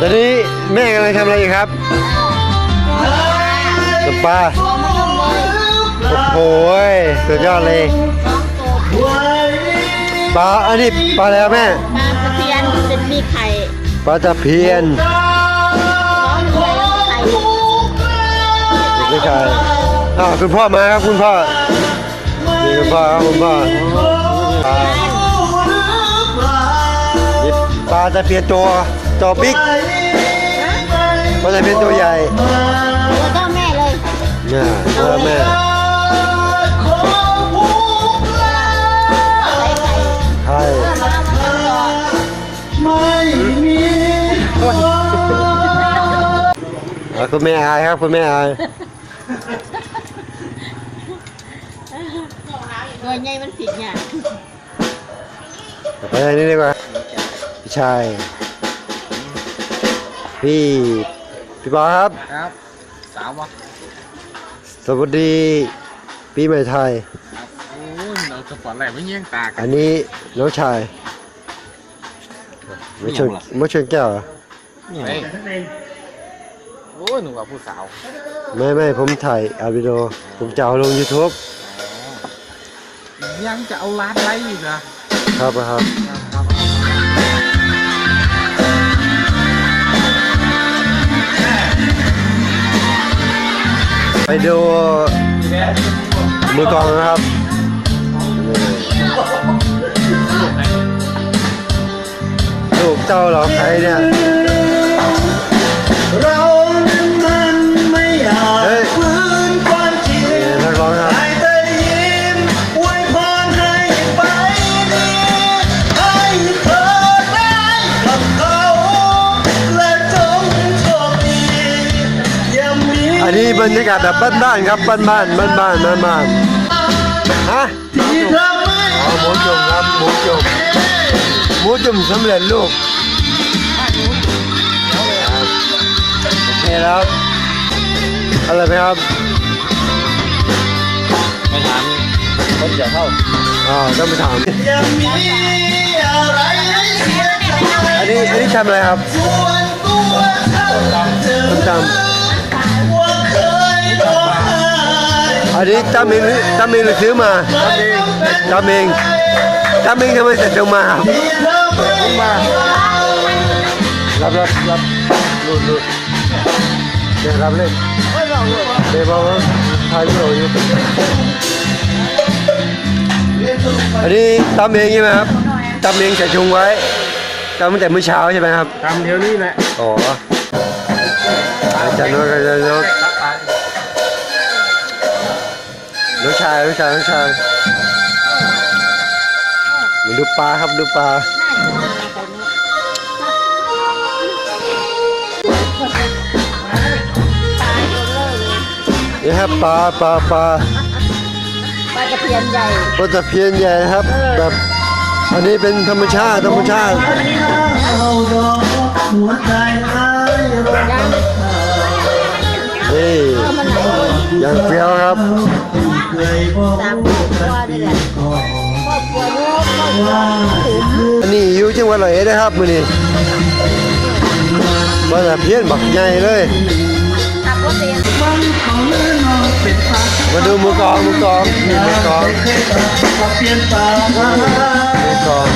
ตอนนี้แม่กำลังทำอะไรอยู่ครับตกปลาโอ้โหยสุดยอดเลยปลาอันนี้ปลาแล้วแม่ปลาตะเพียนจะมีไข่ปลาตะเพียนน้องมีไข่ไม่ใช่อ้าวคุณพ่อมาครับคุณพ่อนี่คุณพ่อครับคุณพ่อปลานี่ปลาตะเพียนตัวตัวบิ๊ก ปลาตะเพียนตัวใหญ่ตัวเจ้าแม่เลยเนี่ยตัวแม่ใส่ไข่ใช่มามาต่ออะคุณแม่อายครับคุณแม่อายหน่วยใหญ่มันผิดเนี่ยไปทางนี้ดีกว่าพี่ชายพี่ พี่บอสครับ ครับ สาววะสวัสดีปีใหม่ไทย ครับโอ้ยเราจะปลอดอะไรไม่เงี้ยงตากัอันนนี้น้องชายไม่ชนไม่ชนแก้วเหรอเฮ้ยโอ้ยหนูกับผู้สาวไม่ไม่ผมถ่ายอาวิดีโอผมจะเอาลง YouTube ยังจะเอาร้านไรอีกนะครับครับครับ ไปดูมือกลองนะครับ ลูกเจ้าเหรอใครเนี่ย บรรยากาศแบบบ้านๆครับบ้านๆบ้านๆบ้านๆบ้านๆฮะที่เธอไม่อ๋อหมูจุ่มครับหมูจุ่มหมูจุ่มสำเร็จรูปโอเคแล้วอะไรไหมครับไม่ถามคนจะเข้าอ๋อต้องไปถามอย่ามีอะไรให้เสียใจอันนี้อันนี้ทำอะไรครับส่วนตัวฉันเธอต้มตว่ อันนี้ตำเองหรือตำเองหรือซื้อมาตำเองตำเองทำไมแต่จงมาครับที่เธอไม่มารับรับรับรูดรูดเดี๋ยวรับเลยเดี๋ยวบอกว่าถ่ายวิดีโออยู่อันนี้ตำเองใช่ไหมครับตำเองใส่ชุงไว้ตำตั้งแต่มื้อเช้าใช่ไหมครับทำเดี๋ยวนี้แหละอ๋ออาจารย์โน้ตอาจารย์โน้ต น้องชายน้องชายน้องชายมาดูปลาครับดูปลานี่ครับปลาปลาปลาปลาตะเพียนใหญ่ปลาตะเพียนใหญ่นะครับแบบอันนี้เป็นธรรมชาติธรรมชาติเอาดอกหัวใจอายรักยังนี่ก็มันไหลอย่างเปรี้ยวครับ เคยบอกตามตัวนี่แหละครอบครัวลูกครอบครัวถึงอันนี้อยู่จังหวัดร้อยเอ็ดนะครับมื้อนี้ปลาตะเพี้ยนบักใหญ่เลยขับรถเองมันของน้อนฟ้ามาดูหมูกองหมูกองนี่หมูกองเคยตัดขอนตาหมูกอง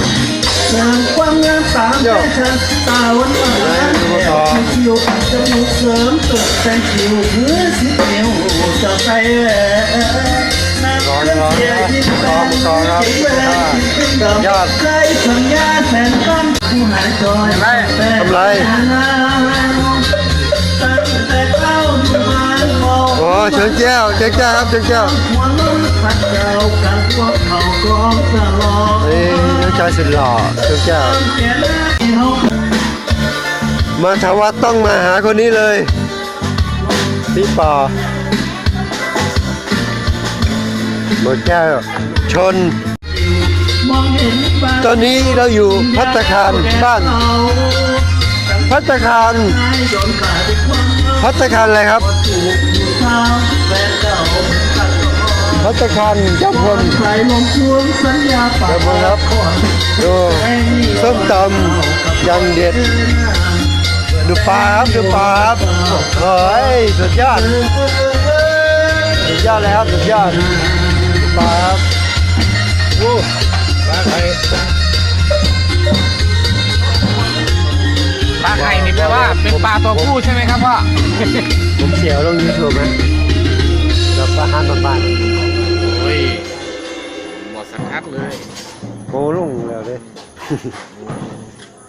มความงามตามใจฉันนหวานคิ้วจมูกเสริมตกแต่งคิ้วเพื่อสีเขียวจะไป น้ำร้อนเลือร้อนเสียนะยิ้มกรองหมูกรองครับยอดใจสัญญาแสนก้อนผู้หายจอยตั้งแต่เข้าดูมันมองโอ้เชิญแก้วเชิญแก้วครับเชิญแก้วนพัดเจ้ากันพวกเขากองตลอดนี่น้องชายสุดหล่อเชิญแก้วแก่หน้ามาถาว่าต้องมาหาคนนี้เลยพี่ปอ หมดแก้วชน ตอนนี้เราอยู่พัตคารบ้าน พัตคารพัตคารอะไรครับ พัตคารเจ้าพลใครลงทวงสัญญาปาเจ้าพลครับดูส้มตำยังเด็ดดูปลาครับดูปลาครับเฮ้ยสุดยอดสุดยอดเลยครับสุดยอด ดูปลาครับโอ้ปลาไข่ปลาไข่นี่แปลว่าเป็นปลาตัวผู้ใช่ไหมครับพ่อ ผมเสียวลงยูทูบไหมแบบอาหารบ้านโอ้ยหมดสกัดเลยๆโอ้ลุงแล้วเลย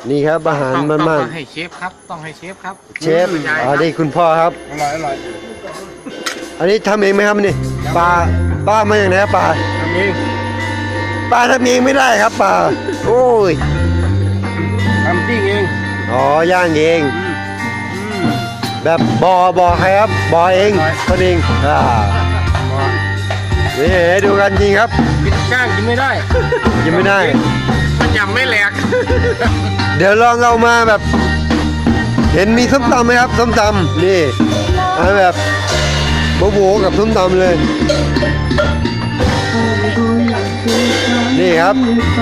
นี่ครับอาหารต้องบ้านต้องให้เชฟครับ ต้องให้เชฟครับๆเชฟคุณยายคอัรันบนี้คุณพ่อครับ อร่อยอร่อย อันนี้ทำเองไหมครับนี่ปลาปลามาอย่างไหนครับปลาทำเองปลาทำเองไม่ได้ครับปลาโอ้ยทำปิ้งเองอ๋อย่างเอง แบบบอบอใครครับบอเองคนเองอ่านี่ให้ดูกันจริงครับกินก้างกินไม่ได้ยังไม่ได้มันยำไม่แหลกเดี๋ยวลองเอามาแบบ เห็นมีส้มตำไหมครับส้มตำนี่เอาแบบ โบโบกับส้มตำเลย นี่ครับ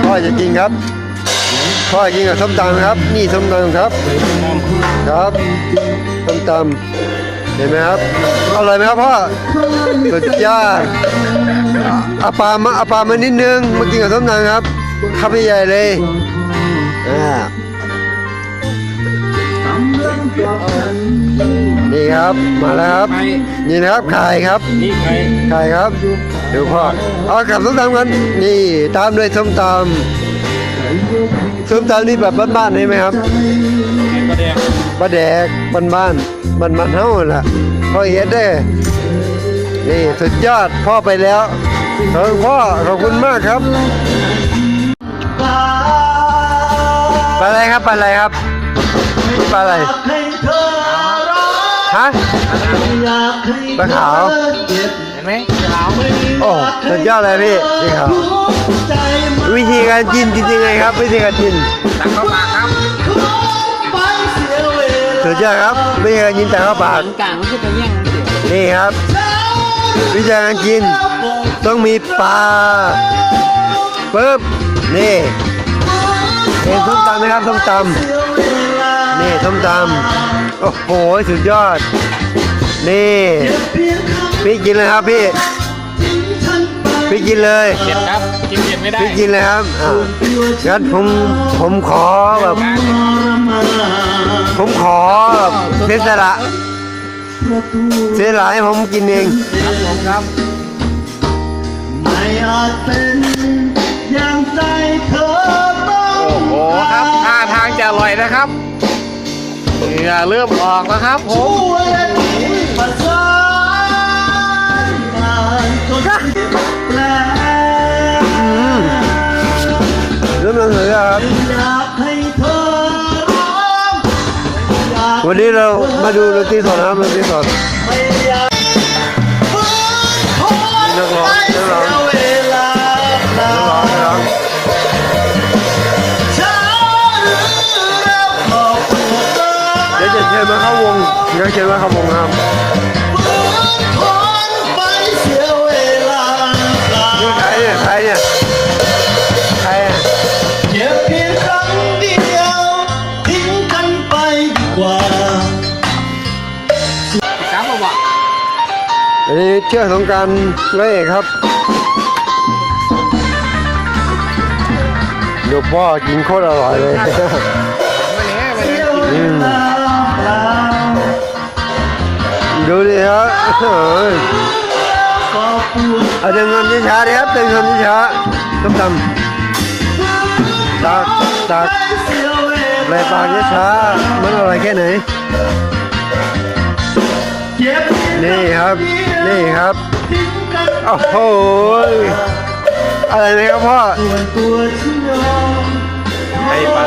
พ่อจะกินครับพ่อกินกับส้มตำครับ นี่ส้มตำครับ ครับส้มตำเห็นไหมครับอร่อยไหมครับพ่อสุดยอดอาปลามาอาปลามานิดนึงมากินกับส้มตำครับข้าวใหญ่เลยอ่า นี่ครับ มาแล้วครับไข่นี่นะครับไข่ครับนี่ไข่ไข่ครับเดี๋ยวพ่อเอากับส้มตำกันนี่ตามด้วยส้มตำส้มตำนี่แบบบ้านๆนี่ไหมครับไข่ปลาแดงปลาแดกบ้านบ้านบ้านบ้านๆเฮาล่ะพ่อเฮ็ดเด้อนี่สุดยอดพ่อไปแล้วเออพ่อขอบคุณมากครับปลาอะไรครับปลาอะไรครับปลาอะไรให้เธอรัก ฮะอยากให้ปลาขาวเจ็บเห็นไหมขาวโอ้สุดยอดเลยพี่พี่ครับใจมันวิธีการกินกินยังไงครับ วิธีการกินตักเข้าปากครับไปเสียเวลาสุดยอดครับวิธีการกินแต่เข้าปากกลางมันจะไปแย่งเดี๋ยวนี่ครับ วิธีการกิน ต้องมีปลาปึ๊บนี่เห็นส้มตำไหมครับส้มตำนี่ส้มตำ โอ้โห สุดยอด นี่พี่กินเลยครับพี่ พี่กินเลยเผ็ดครับ กินเผ็ดไม่ได้พี่กินเลยครับอ่างั้นผมผมขอแบบ ผมขอแบบเสียสละเสียสละให้ผมกินเอง ครับผมครับ ไม่อาจเป็นอย่างใจเธอต้องโอ้โหครับท่าทางจะอร่อยนะครับ เหงื่อเริ่มออกแล้วครับผมช่วยประสานงานจนแปลเริ่มลังเลยครับอยากให้เธอร้องอยากวันนี้เรามาดูดนตรีสดนะครับดนตรีสดไม่อยากฟื้นทนนักร้องไม่นักเสีร้องาวงเดี๋ยวเชิญมาเข้าวงครับฟื้นทนไม่เสียเวลาเปล่านี่ใครเนี่ยใครเนี่ยใครอะเจ็บเพียงครั้งเดียวทิ้งกันไปดีกว่าจ้ามาบอกอันนี้เชื่อสงกรารเล่ครับเดี๋ยวพ่อกินโคตรอร่อยเลย ดูดิครับเฮ้ยก็ปวดเอาเดินเงินช้าๆดิครับเดินเงินช้าๆต้มตำตักตักเสียเวใบลาปากช้าๆมันอร่อยแค่ไหนเจ็บเพียงนี่ครับ นี่ครับทิ้งกันโอ้โห อะไรนะครับพ่อตัวตัวฉันยอมไข่ปลา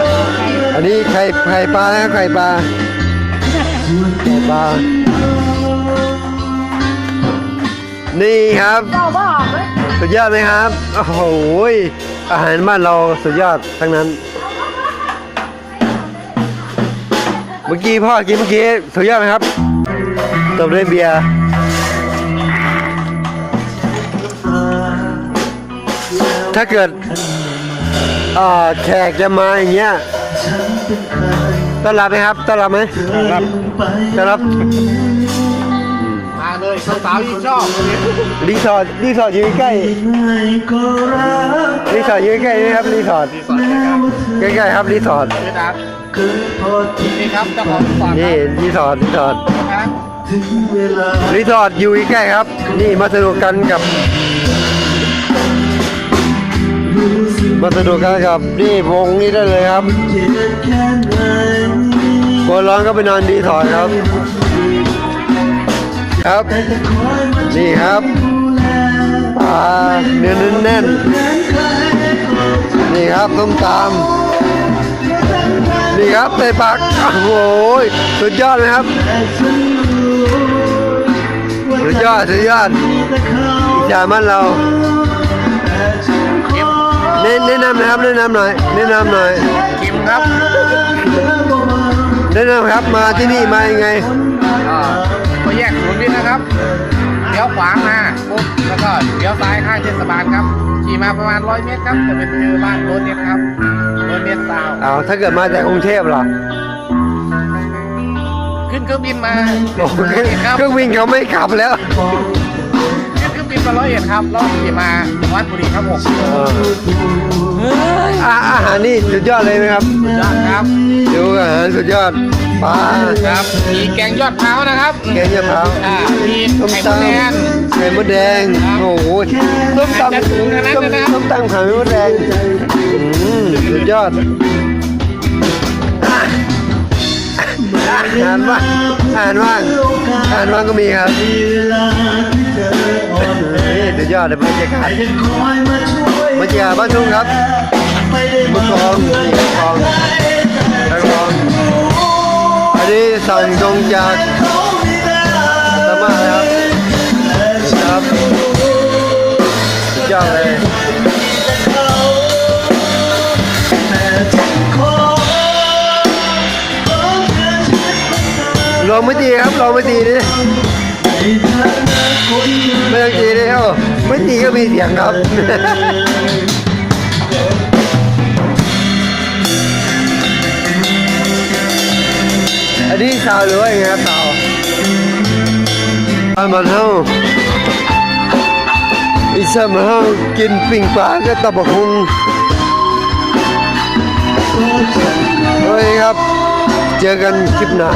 อันนี้ไข่ไข่ปลานะครับไข่ปลาไข่ปลา นี่ครับก็บ้าไหมสุดยอดไหมครับ โอ้โหอาหารบ้านเราสุดยอดทั้งนั้น เมื่อกี้พ่อกินเมื่อกี้สุดยอดไหมครับตบด้วยเบียร์ถ้าเกิดอ่าแขกจะมาอย่างเงี้ยตต้อนรับไหมครับต้อนรับไหมครับต้อนรับ มาเลยสาวๆยิ่งชอบรีสอร์ทรีสอร์ทอยู่ใกล้ไม่ก็รักรีสอร์ทอยู่ใกล้ๆนี่ครับรีสอร์ทรีสอร์ทนะครับใกล้ๆครับรีสอร์ทนี่ครับเกิดพอที่นี่ครับเจ้าของรีสอร์ทคนี่รับรีสอร์ทรีสอร์ทครับถึงเวลารีสอร์ทอยู่ใกล้ๆครับ นี่มาสนุกกันกับรู้สึกมาสนุกกันกับนี่วงนี้ได้เลยครับเจ็บแค่ไหนกลัวร้อนก็ไปนอนรีสอร์ทครับ ครับแต่จะคอยมานี่ครับดูแลปลาเนื้อแน่นแทนใครก็จะๆนี่ครับต้มตามตั้งใจนี่ครับเตะปากโอ้โหสุดยอดไหมครับแต่ฉันรู้ว่าสุดยอด สุดยอดมีแต่เขาจามันเราแต่ฉันขอแนะแนะนำนะครับแนะนำหน่อยแนะนำหน่อยคิมครับแนะนำครับมาที่นี่มายังไงอ่าก็ แยกศูนย์วิทย์นะครับเลี้ยวขวามาปุ๊บแล้วก็เลี้ยวซ้ายข้างเทศบาลครับขี่มาประมาณร้อยเมตรครับจะเป็นเจอบ้านโรถเน็ตครับโรถเน็ตซาวน์เอาถ้าเกิดมาจากกรุงเทพล่ะขึ้นเครื่องบินมาโอ้โหร้อยเอ็ดครับเครื่องวิ่งเขาไม่ขับแล้วขึ้นเครื่องบินมาร้อยเอ็ดครับแล้วขี่มาวัดบุรีครับผมเอออะอาหารนี่สุดยอดเลยไหมครับยอดครับดูอาหารสุดยอด ปลาครับ มีแกงยอดพร้าวนะครับแกงยะพร้าวอ่ามีส้มไข่ตมดแดงำไข่มดแดงครับโอ้โหส้มตำจะสูงขนาดนั้นส้มเลยนะครับ ส้มตำไข่มดแดงอืมสุดยอดอะอาหารว่างอาหารว่างอาหารว่างก็มีครับเวลาที่เธออ่อนแอนี่สุดยอดเลยบรรยากาศจะคอยมาช่วยบรรยากาศบ้านทุ่งครับไม่ได้มามือกลองนี่มือกลองนักร้องอั นี้สั่งตรงจากเขาไม่ได้สมาครับครับสุดยอดเลยลองไม่ตีครับลองไม่ตีดิไม่ต้องตีดิเอ้ไม่ตีก็มีเสียงครับ อันนี้สาวหรือว่ายังไงครับสาวอันมันเฮาอีสามเฮากินปิ้งปลาก็ตะบกหุงเฮ้ยครับ เจอกันคลิปหน้า